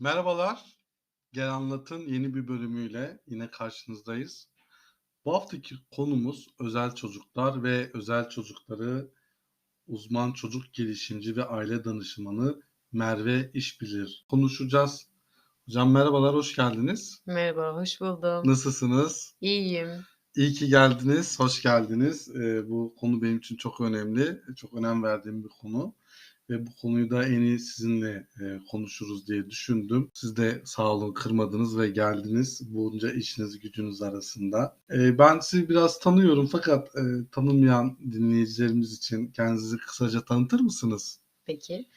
Merhabalar. Gel Anlat'ın yeni bir bölümüyle yine karşınızdayız. Bu haftaki konumuz özel çocuklar ve özel çocukları uzman çocuk gelişimci ve aile danışmanı Merve İşbilir konuşacağız. Hocam merhabalar, hoş geldiniz. Merhaba, hoş buldum. Nasılsınız? İyiyim. İyi ki geldiniz, hoş geldiniz. Ee, bu konu benim için çok önemli, çok önem verdiğim bir konu ve bu konuyu da en iyi sizinle e, konuşuruz diye düşündüm. Siz de sağ olun kırmadınız ve geldiniz bunca işiniz gücünüz arasında. E, ben sizi biraz tanıyorum fakat e, tanımayan dinleyicilerimiz için kendinizi kısaca tanıtır mısınız? Peki.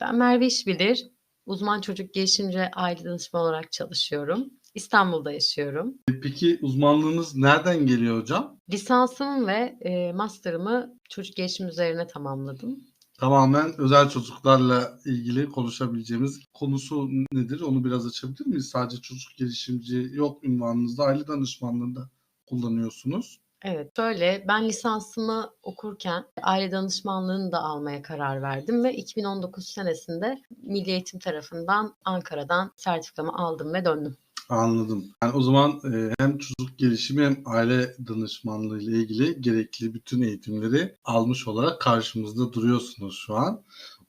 Ben Merve İşbilir. Uzman çocuk gelişimci aile danışmanı olarak çalışıyorum. İstanbul'da yaşıyorum. E, Peki uzmanlığınız nereden geliyor hocam? Lisansımı ve e, master'ımı çocuk gelişim üzerine tamamladım. Tamamen özel çocuklarla ilgili konuşabileceğimiz konusu nedir? Onu biraz açabilir miyiz? Sadece çocuk gelişimci yok ünvanınızda, aile danışmanlığında kullanıyorsunuz. Evet, şöyle ben lisansımı okurken aile danışmanlığını da almaya karar verdim ve 2019 senesinde Milli Eğitim tarafından Ankara'dan sertifikamı aldım ve döndüm. Anladım. Yani o zaman e, hem çocuk gelişimi hem aile danışmanlığı ile ilgili gerekli bütün eğitimleri almış olarak karşımızda duruyorsunuz şu an.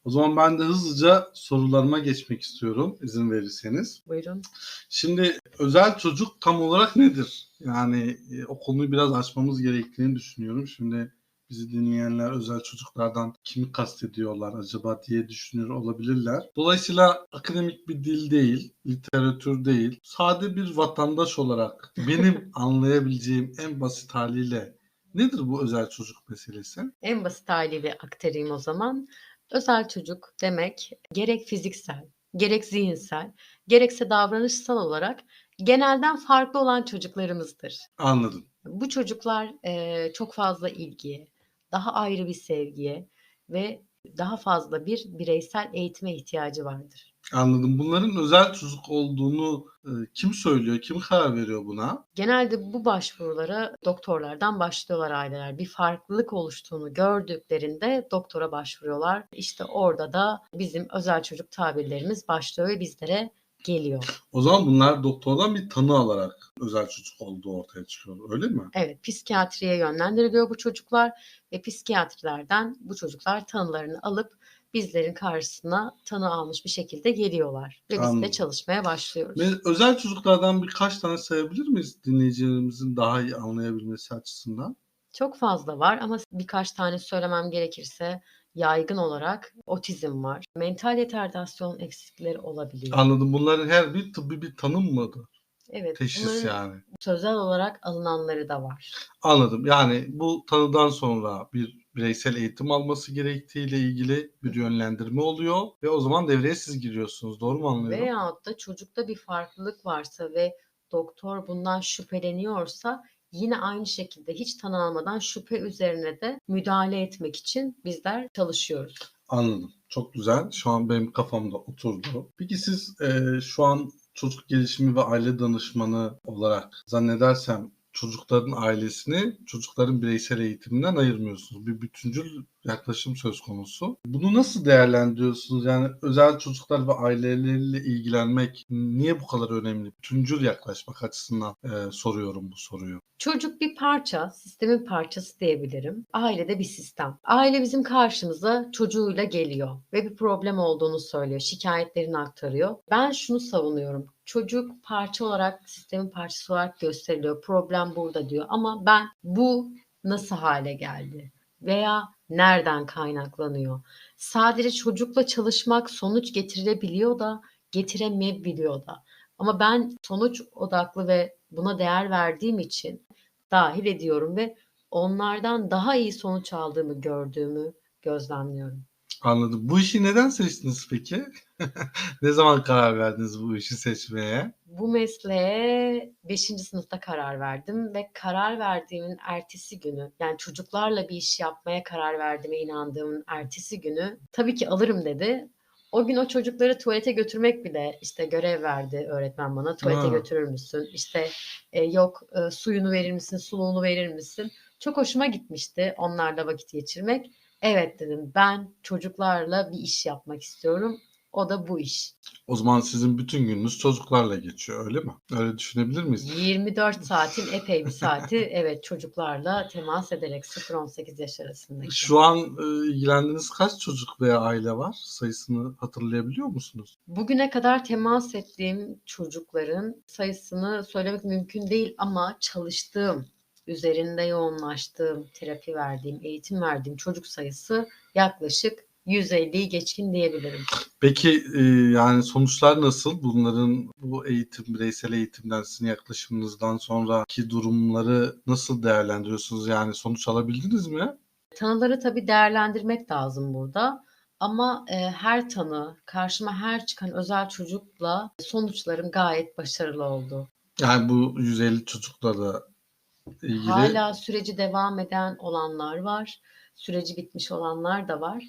O zaman ben de hızlıca sorularıma geçmek istiyorum izin verirseniz. Buyurun. Şimdi özel çocuk tam olarak nedir? Yani e, o konuyu biraz açmamız gerektiğini düşünüyorum. Şimdi bizi dinleyenler özel çocuklardan kimi kastediyorlar acaba diye düşünüyor olabilirler. Dolayısıyla akademik bir dil değil, literatür değil, sade bir vatandaş olarak benim anlayabileceğim en basit haliyle nedir bu özel çocuk meselesi? En basit haliyle aktarayım o zaman. Özel çocuk demek gerek fiziksel, gerek zihinsel, gerekse davranışsal olarak genelden farklı olan çocuklarımızdır. Anladım. Bu çocuklar eee, çok fazla ilgiye, daha ayrı bir sevgiye ve daha fazla bir bireysel eğitime ihtiyacı vardır. Anladım. Bunların özel çocuk olduğunu e, kim söylüyor, kim karar veriyor buna? Genelde bu başvurulara doktorlardan başlıyorlar aileler. Bir farklılık oluştuğunu gördüklerinde doktora başvuruyorlar. İşte orada da bizim özel çocuk tabirlerimiz başlıyor ve bizlere geliyor. O zaman bunlar doktordan bir tanı alarak özel çocuk olduğu ortaya çıkıyor. Öyle mi? Evet, psikiyatriye yönlendiriliyor bu çocuklar ve psikiyatrilerden bu çocuklar tanılarını alıp bizlerin karşısına tanı almış bir şekilde geliyorlar ve biz Anladım. de çalışmaya başlıyoruz. Ve özel çocuklardan birkaç tane sayabilir miyiz dinleyicilerimizin daha iyi anlayabilmesi açısından? Çok fazla var ama birkaç tane söylemem gerekirse yaygın olarak otizm var. Mental retardasyon eksikleri olabiliyor. Anladım. Bunların her bir tıbbi bir tanım mıdır? Evet, Teşhis yani. sözel olarak alınanları da var. Anladım. Yani bu tanıdan sonra bir bireysel eğitim alması gerektiğiyle ilgili bir yönlendirme oluyor ve o zaman devreye siz giriyorsunuz. Doğru mu anlıyorum? Veyahut da çocukta bir farklılık varsa ve doktor bundan şüpheleniyorsa yine aynı şekilde hiç tanı almadan şüphe üzerine de müdahale etmek için bizler çalışıyoruz. Anladım. Çok güzel. Şu an benim kafamda oturdu. Peki siz e, şu an çocuk gelişimi ve aile danışmanı olarak zannedersem çocukların ailesini çocukların bireysel eğitiminden ayırmıyorsunuz. Bir bütüncül yaklaşım söz konusu. Bunu nasıl değerlendiriyorsunuz? Yani özel çocuklar ve aileleriyle ilgilenmek niye bu kadar önemli? Bütüncül yaklaşmak açısından e, soruyorum bu soruyu. Çocuk bir parça, sistemin parçası diyebilirim. Aile de bir sistem. Aile bizim karşımıza çocuğuyla geliyor ve bir problem olduğunu söylüyor, şikayetlerini aktarıyor. Ben şunu savunuyorum. Çocuk parça olarak, sistemin parçası olarak gösteriliyor. Problem burada diyor. Ama ben bu nasıl hale geldi? Veya nereden kaynaklanıyor? Sadece çocukla çalışmak sonuç getirebiliyor da getiremeyebiliyor da. Ama ben sonuç odaklı ve buna değer verdiğim için dahil ediyorum ve onlardan daha iyi sonuç aldığımı gördüğümü gözlemliyorum. Anladım. Bu işi neden seçtiniz peki? ne zaman karar verdiniz bu işi seçmeye? Bu mesleğe 5. sınıfta karar verdim ve karar verdiğimin ertesi günü yani çocuklarla bir iş yapmaya karar verdiğime inandığımın ertesi günü tabii ki alırım dedi. O gün o çocukları tuvalete götürmek bile işte görev verdi öğretmen bana. Tuvalete Ha. götürür müsün? İşte e, yok e, suyunu verir misin? Suluğunu verir misin? Çok hoşuma gitmişti onlarla vakit geçirmek. Evet dedim ben çocuklarla bir iş yapmak istiyorum. O da bu iş. O zaman sizin bütün gününüz çocuklarla geçiyor öyle mi? Öyle düşünebilir miyiz? 24 saatin epey bir saati evet çocuklarla temas ederek 0-18 yaş arasındaki. Şu an e, ilgilendiğiniz kaç çocuk veya aile var? Sayısını hatırlayabiliyor musunuz? Bugüne kadar temas ettiğim çocukların sayısını söylemek mümkün değil ama çalıştığım, üzerinde yoğunlaştığım, terapi verdiğim, eğitim verdiğim çocuk sayısı yaklaşık 150'yi geçkin diyebilirim. Peki e, yani sonuçlar nasıl? Bunların bu eğitim, bireysel eğitimden sizin yaklaşımınızdan sonraki durumları nasıl değerlendiriyorsunuz? Yani sonuç alabildiniz mi? Tanıları tabii değerlendirmek lazım burada. Ama e, her tanı, karşıma her çıkan özel çocukla sonuçlarım gayet başarılı oldu. Yani bu 150 çocukla da ilgili Hala süreci devam eden olanlar var. Süreci bitmiş olanlar da var.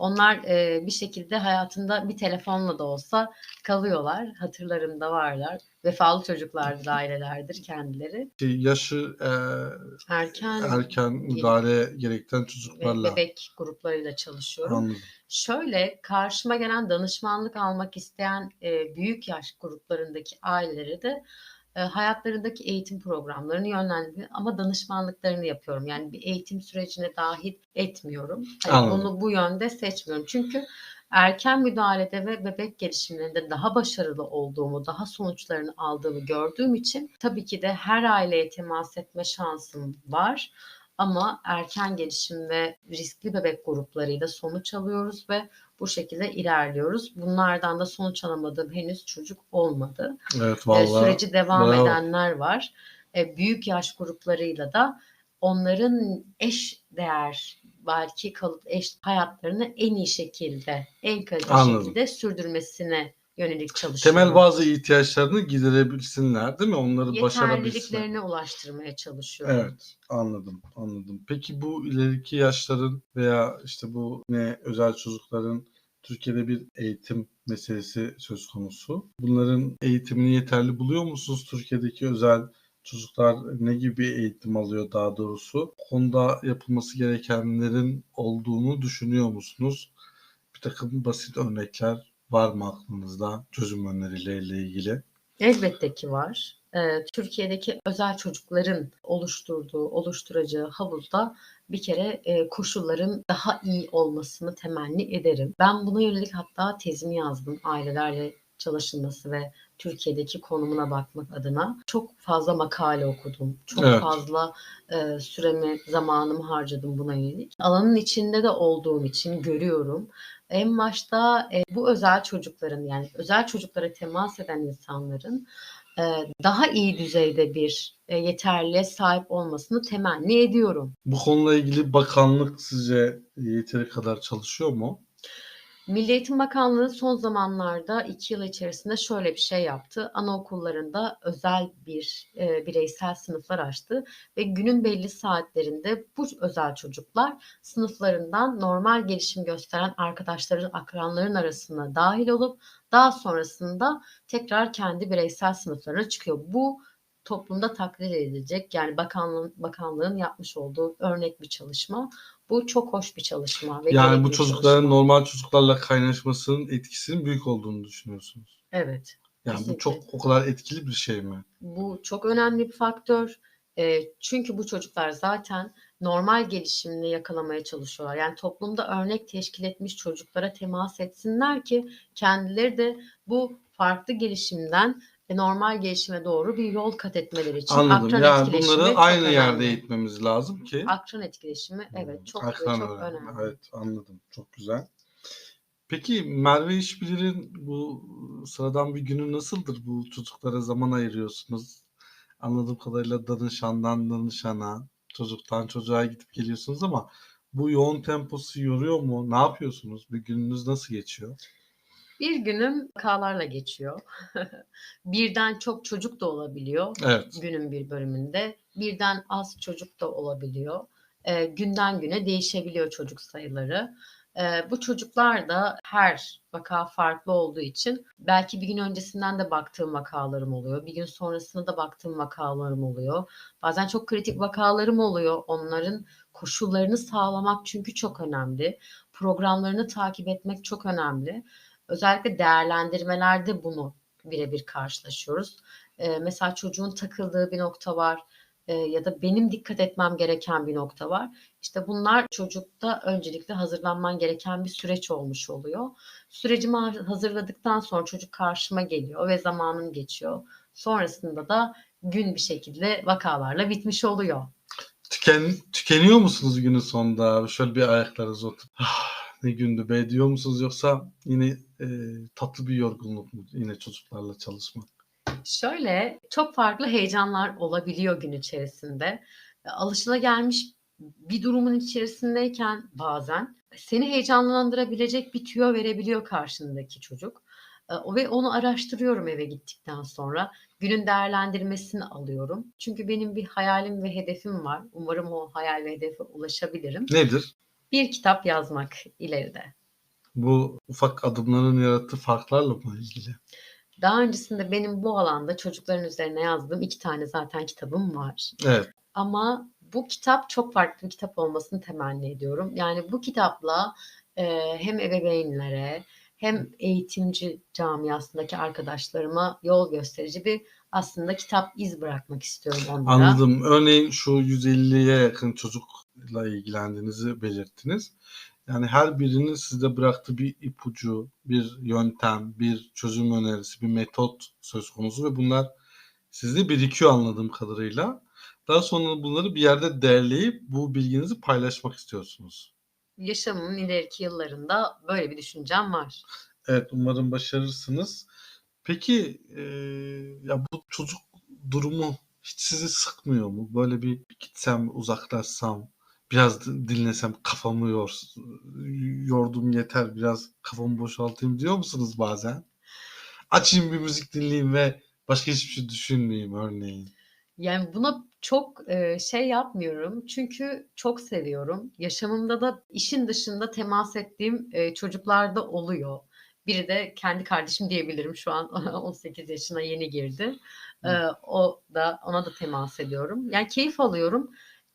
Onlar e, bir şekilde hayatında bir telefonla da olsa kalıyorlar. Hatırlarımda varlar. Vefalı çocuklardır, ailelerdir kendileri. yaşı e, Erken erken müdahale gerektiren çocuklarla bebek gruplarıyla çalışıyorum. anladım. Şöyle karşıma gelen danışmanlık almak isteyen e, büyük yaş gruplarındaki ailelere de e, hayatlarındaki eğitim programlarını yönlendiriyorum ama danışmanlıklarını yapıyorum. Yani bir eğitim sürecine dahil etmiyorum. Anladım. bunu bu yönde seçmiyorum. Çünkü erken müdahalede ve bebek gelişimlerinde daha başarılı olduğumu, daha sonuçlarını aldığımı gördüğüm için tabii ki de her aileye temas etme şansım var. Ama erken gelişim ve riskli bebek gruplarıyla sonuç alıyoruz ve bu şekilde ilerliyoruz. Bunlardan da sonuç alamadığım henüz çocuk olmadı. Evet E, vallahi süreci devam bravo. edenler var. E, büyük yaş gruplarıyla da onların eş değer belki kalıp eş hayatlarını en iyi şekilde, en kaliteli Anladım. şekilde sürdürmesine yönelik çalışıyorum. temel bazı ihtiyaçlarını giderebilsinler değil mi? Onları başarabilsinler. yeterliliklerine ulaştırmaya çalışıyorum. Evet, anladım, anladım. Peki bu ileriki yaşların veya işte bu ne özel çocukların Türkiye'de bir eğitim meselesi söz konusu. Bunların eğitimini yeterli buluyor musunuz? Türkiye'deki özel çocuklar ne gibi eğitim alıyor daha doğrusu? Konuda yapılması gerekenlerin olduğunu düşünüyor musunuz? Bir takım basit örnekler var mı aklınızda çözüm önerileriyle ilgili? Elbette ki var. Ee, Türkiye'deki özel çocukların oluşturduğu, oluşturacağı havuzda bir kere e, koşulların daha iyi olmasını temenni ederim. Ben buna yönelik hatta tezimi yazdım ailelerle çalışılması ve Türkiye'deki konumuna bakmak adına. Çok fazla makale okudum. Çok Evet. fazla e, süremi, zamanımı harcadım buna yönelik. Alanın içinde de olduğum için görüyorum. En başta e, bu özel çocukların yani özel çocuklara temas eden insanların e, daha iyi düzeyde bir e, yeterliğe sahip olmasını temenni ediyorum. Bu konuyla ilgili bakanlık sizce yeteri kadar çalışıyor mu? Milli Eğitim Bakanlığı son zamanlarda iki yıl içerisinde şöyle bir şey yaptı. Anaokullarında özel bir e, bireysel sınıflar açtı ve günün belli saatlerinde bu özel çocuklar sınıflarından normal gelişim gösteren arkadaşların, akranların arasına dahil olup daha sonrasında tekrar kendi bireysel sınıflarına çıkıyor. Bu toplumda takdir edilecek yani bakanlığın, bakanlığın yapmış olduğu örnek bir çalışma. Bu çok hoş bir çalışma. Ve Yani bu çocukların çalışma. normal çocuklarla kaynaşmasının etkisinin büyük olduğunu düşünüyorsunuz. Evet. Yani bu çok o kadar etkili bir şey mi? Bu çok önemli bir faktör. E, çünkü bu çocuklar zaten normal gelişimini yakalamaya çalışıyorlar. Yani toplumda örnek teşkil etmiş çocuklara temas etsinler ki kendileri de bu farklı gelişimden normal gelişime doğru bir yol kat etmeleri için Anladım. akran Yani etkileşimi bunları aynı önemli. yerde eğitmemiz lazım ki. Akran etkileşimi evet Hmm, çok akran çok önemli. önemli. Evet anladım. Çok güzel. Peki Merve İşbilir'in bu sıradan bir günü nasıldır? Bu çocuklara zaman ayırıyorsunuz. Anladığım kadarıyla danışandan danışana, çocuktan çocuğa gidip geliyorsunuz ama bu yoğun temposu yoruyor mu? Ne yapıyorsunuz? Bir gününüz nasıl geçiyor? Bir günüm vakalarla geçiyor. Birden çok çocuk da olabiliyor. Evet. günün bir bölümünde. Birden az çocuk da olabiliyor. Ee, günden güne değişebiliyor çocuk sayıları. Ee, bu çocuklar da her vaka farklı olduğu için belki bir gün öncesinden de baktığım vakalarım oluyor. Bir gün sonrasında da baktığım vakalarım oluyor. Bazen çok kritik vakalarım oluyor. Onların koşullarını sağlamak çünkü çok önemli. Programlarını takip etmek çok önemli. Özellikle değerlendirmelerde bunu birebir karşılaşıyoruz. Eee, mesela çocuğun takıldığı bir nokta var, eee, ya da benim dikkat etmem gereken bir nokta var. İşte bunlar çocukta öncelikle hazırlanman gereken bir süreç olmuş oluyor. Sürecimi ha hazırladıktan sonra çocuk karşıma geliyor ve zamanım geçiyor. Sonrasında da gün bir şekilde vakalarla bitmiş oluyor. Tüken tükeniyor musunuz günün sonunda? Şöyle bir ayaklarınıza oturup "Ah, ne gündü be diyor musunuz yoksa yine eee, tatlı bir yorgunluk mu yine çocuklarla çalışmak? Şöyle, çok farklı heyecanlar olabiliyor gün içerisinde. Eee, alışılagelmiş bir durumun içerisindeyken bazen seni heyecanlandırabilecek bir tüyo verebiliyor karşındaki çocuk. O ve onu araştırıyorum eve gittikten sonra. Günün değerlendirmesini alıyorum. Çünkü benim bir hayalim ve hedefim var. Umarım o hayal ve hedefe ulaşabilirim. Nedir? Bir kitap yazmak ileride. Bu ufak adımların yarattığı farklarla mı ilgili? Daha öncesinde benim bu alanda çocukların üzerine yazdığım 2 tane zaten kitabım var. Evet. Ama bu kitap çok farklı bir kitap olmasını temenni ediyorum. Yani bu kitapla, eee, hem ebeveynlere hem eğitimci camiasındaki arkadaşlarıma yol gösterici bir aslında kitap iz bırakmak istiyorum onlara. Anladım. Örneğin şu 150'ye yakın çocukla ilgilendiğinizi belirttiniz. Yani her birinin size bıraktığı bir ipucu, bir yöntem, bir çözüm önerisi, bir metot söz konusu ve bunlar sizde birikiyor anladığım kadarıyla. Daha sonra bunları bir yerde derleyip bu bilginizi paylaşmak istiyorsunuz. Yaşamımın ileriki yıllarında böyle bir düşüncem var. Evet, umarım başarırsınız. Peki, eee, ya bu çocuk durumu hiç sizi sıkmıyor mu? Böyle bir gitsem, uzaklaşsam, biraz dinlesem, kafamı yors yordum yeter, biraz kafamı boşaltayım diyor musunuz bazen? Açayım bir müzik dinleyeyim ve başka hiçbir şey düşünmeyeyim örneğin. Yani buna çok, eee, şey yapmıyorum çünkü çok seviyorum. Yaşamımda da işin dışında temas ettiğim, eee, çocuklar da oluyor. Biri de kendi kardeşim diyebilirim şu an 18 yaşına yeni girdi. Eee, o da ona da temas ediyorum. Yani keyif alıyorum.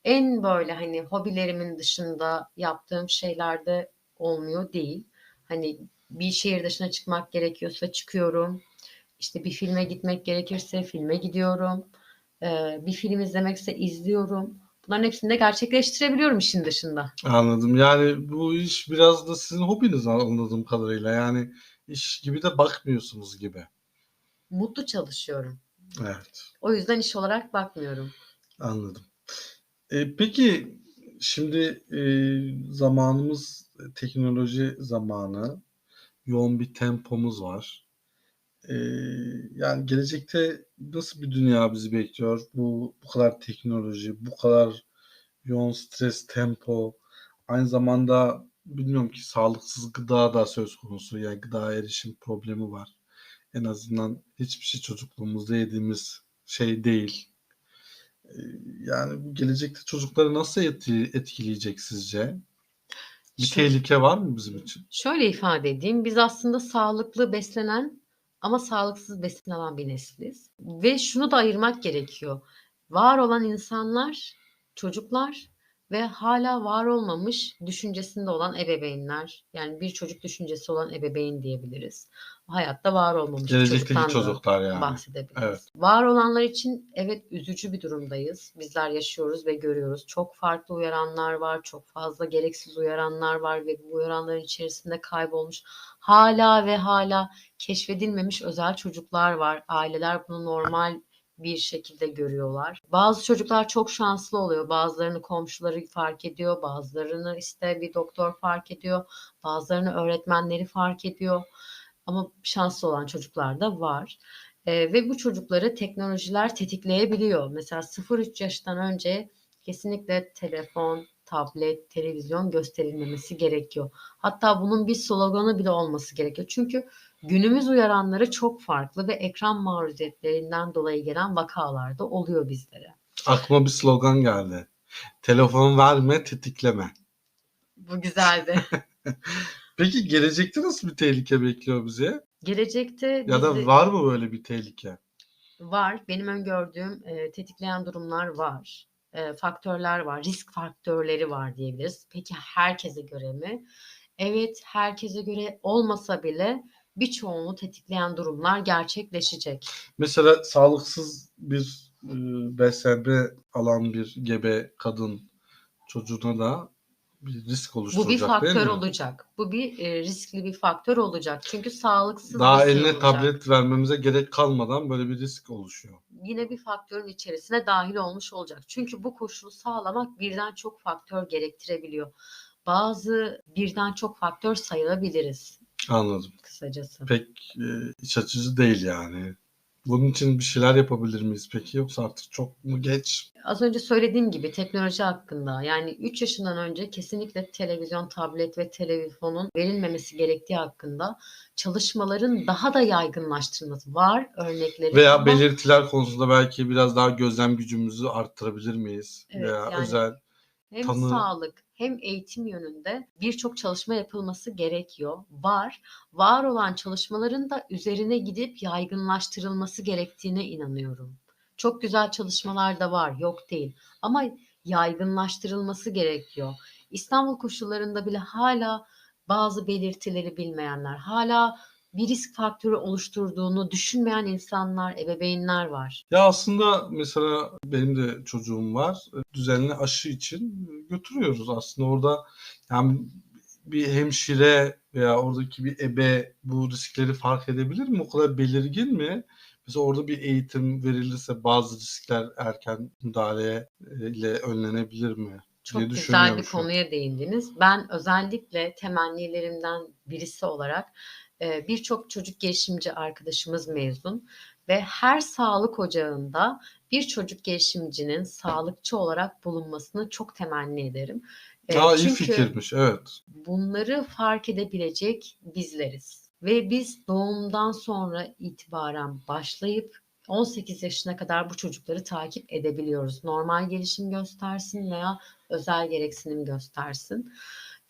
En böyle, hani, hobilerimin dışında yaptığım şeyler de olmuyor değil. Hani, bir şehir dışına çıkmak gerekiyorsa çıkıyorum. İşte bir filme gitmek gerekirse filme gidiyorum. Eee, bir film izlemekse izliyorum. Bunların hepsini de gerçekleştirebiliyorum işin dışında. Anladım. Yani bu iş biraz da sizin hobiniz anladığım kadarıyla. Yani iş gibi de bakmıyorsunuz gibi. Mutlu çalışıyorum. Evet. O yüzden iş olarak bakmıyorum. Anladım. Eee, peki şimdi, eee, zamanımız teknoloji zamanı. Yoğun bir tempomuz var. Eee, yani gelecekte nasıl bir dünya bizi bekliyor? Bu bu kadar teknoloji, bu kadar yoğun stres, tempo, aynı zamanda bilmiyorum ki sağlıksız gıda da söz konusu. Yani gıdaya erişim problemi var. En azından hiçbir şey çocukluğumuzda yediğimiz şey değil. Eee, yani bu gelecekte çocukları nasıl etki etkileyecek sizce? Bir Şu tehlike var mı bizim için? Şöyle ifade edeyim, biz aslında sağlıklı beslenen ama sağlıksız beslenen bir nesiliz ve şunu da ayırmak gerekiyor. Var olan insanlar, çocuklar ve hâlâ var olmamış düşüncesinde olan ebeveynler. Yani bir çocuk düşüncesi olan ebeveyn diyebiliriz. Hayatta var olmamış çocuktan çocuklar yani. Evet. bahsedebiliriz. Var olanlar için evet üzücü bir durumdayız. Bizler yaşıyoruz ve görüyoruz. Çok farklı uyaranlar var, çok fazla gereksiz uyaranlar var ve bu uyaranların içerisinde kaybolmuş, hâlâ ve hâlâ keşfedilmemiş özel çocuklar var. Aileler bunu normal bir şekilde görüyorlar. Bazı çocuklar çok şanslı oluyor. Bazılarını komşuları fark ediyor, bazılarını, işte, bir doktor fark ediyor, bazılarını öğretmenleri fark ediyor ama şanslı olan çocuklar da var. Eee, ve bu çocukları teknolojiler tetikleyebiliyor. Mesela 0-3 yaştan önce kesinlikle telefon, tablet, televizyon gösterilmemesi gerekiyor. Hatta bunun bir sloganı bile olması gerekiyor. Çünkü günümüz uyaranları çok farklı ve ekran maruziyetlerinden dolayı gelen vakalar da oluyor bizlere. Aklıma bir slogan geldi. Telefon verme, tetikleme. Bu güzeldi. Peki gelecekte nasıl bir tehlike bekliyor bizi? Gelecekte Ya da bizi var mı böyle bir tehlike? Var. Benim öngördüğüm, eee, tetikleyen durumlar var. Eee, faktörler var, risk faktörleri var diyebiliriz. Peki herkese göre mi? Evet, herkese göre olmasa bile birçoğunu tetikleyen durumlar gerçekleşecek. Mesela sağlıksız bir e, beslenme alan bir gebe kadın çocuğuna da bir risk Bu oluşturacak bir değil faktör mi? olacak. Bu bir e, riskli bir faktör olacak. Çünkü sağlıksız Daha bir şey eline olacak. tablet vermemize gerek kalmadan böyle bir risk oluşuyor. yine bir faktörün içerisine dahil olmuş olacak. Çünkü bu koşulu sağlamak birden çok faktör gerektirebiliyor. Bazı birden çok faktör sayabiliriz Anladım. kısacası. Pek e, iç açıcı değil yani. Bunun için bir şeyler yapabilir miyiz peki yoksa artık çok mu geç? Az önce söylediğim gibi teknoloji hakkında yani 3 yaşından önce kesinlikle televizyon, tablet ve telefonun verilmemesi gerektiği hakkında çalışmaların daha da yaygınlaştırılması var örnekleri. Veya ama- belirtiler konusunda belki biraz daha gözlem gücümüzü arttırabilir miyiz? Evet, Veya yani- özel hem tanı- sağlık hem eğitim yönünde birçok çalışma yapılması gerekiyor. Var. Var olan çalışmaların da üzerine gidip yaygınlaştırılması gerektiğine inanıyorum. Çok güzel çalışmalar da var, yok değil. Ama yaygınlaştırılması gerekiyor. İstanbul koşullarında bile hala bazı belirtileri bilmeyenler, hala bir risk faktörü oluşturduğunu düşünmeyen insanlar, ebeveynler var. Ya aslında mesela benim de çocuğum var. Düzenli aşı için götürüyoruz aslında orada yani bir hemşire veya oradaki bir ebe bu riskleri fark edebilir mi? O kadar belirgin mi? Mesela orada bir eğitim verilirse bazı riskler erken müdahale e, ile önlenebilir mi? Çok diye güzel bir konuya değindiniz. Ben özellikle temennilerimden birisi olarak e, birçok çocuk gelişimci arkadaşımız mezun ve her sağlık ocağında bir çocuk gelişimcinin sağlıkçı olarak bulunmasını çok temenni ederim. E, Aa, iyi çünkü fikirmiş evet. bunları fark edebilecek bizleriz. Ve biz doğumdan sonra itibaren başlayıp 18 yaşına kadar bu çocukları takip edebiliyoruz. Normal gelişim göstersin veya özel gereksinim göstersin.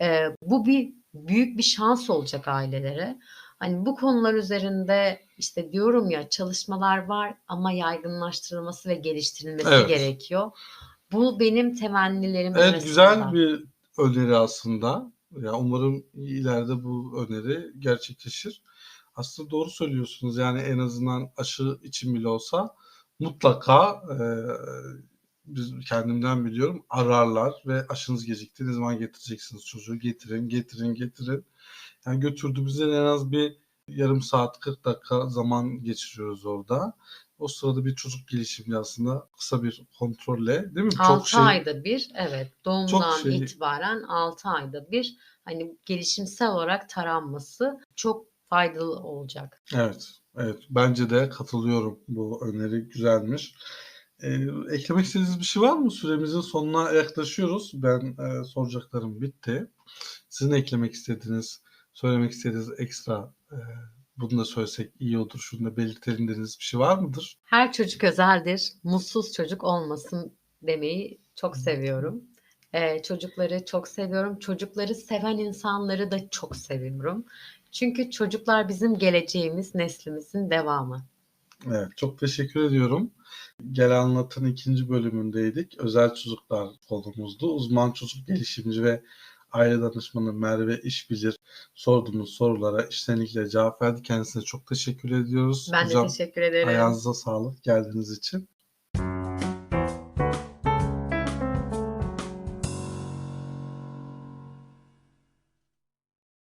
Ee, bu bir büyük bir şans olacak ailelere. Hani bu konular üzerinde işte diyorum ya çalışmalar var ama yaygınlaştırılması ve geliştirilmesi Evet. gerekiyor. Bu benim temennilerim Evet arasında. güzel bir öneri aslında. Ya umarım ileride bu öneri gerçekleşir. Aslında doğru söylüyorsunuz. Yani en azından aşı için bile olsa mutlaka e, biz kendimden biliyorum ararlar ve aşınız gecikti. Ne zaman getireceksiniz çocuğu? Getirin, getirin, getirin. Yani götürdüğümüzde en az bir yarım saat 40 dakika zaman geçiriyoruz orada. O sırada bir çocuk gelişimi aslında kısa bir kontrolle değil mi? 6 ayda bir evet doğumdan şey- itibaren 6 ayda bir hani gelişimsel olarak taranması çok faydalı olacak. Evet, evet. Bence de katılıyorum. Bu öneri güzelmiş. Ee, eklemek istediğiniz bir şey var mı? Süremizin sonuna yaklaşıyoruz. Ben e, soracaklarım bitti. Sizin eklemek istediğiniz, söylemek istediğiniz ekstra e, bunu da söylesek iyi olur. Şunu da belirtelim dediğiniz bir şey var mıdır? Her çocuk özeldir. Mutsuz çocuk olmasın demeyi çok seviyorum. Ee, çocukları çok seviyorum. Çocukları seven insanları da çok seviyorum. Çünkü çocuklar bizim geleceğimiz, neslimizin devamı. Evet, çok teşekkür ediyorum. Gel Anlat'ın ikinci bölümündeydik. Özel çocuklar konumuzdu. Uzman çocuk gelişimci ve aile danışmanı Merve İşbilir sorduğumuz sorulara içtenlikle cevap verdi. Kendisine çok teşekkür ediyoruz. Ben Hocam, de teşekkür ederim. ayağınıza sağlık geldiğiniz için.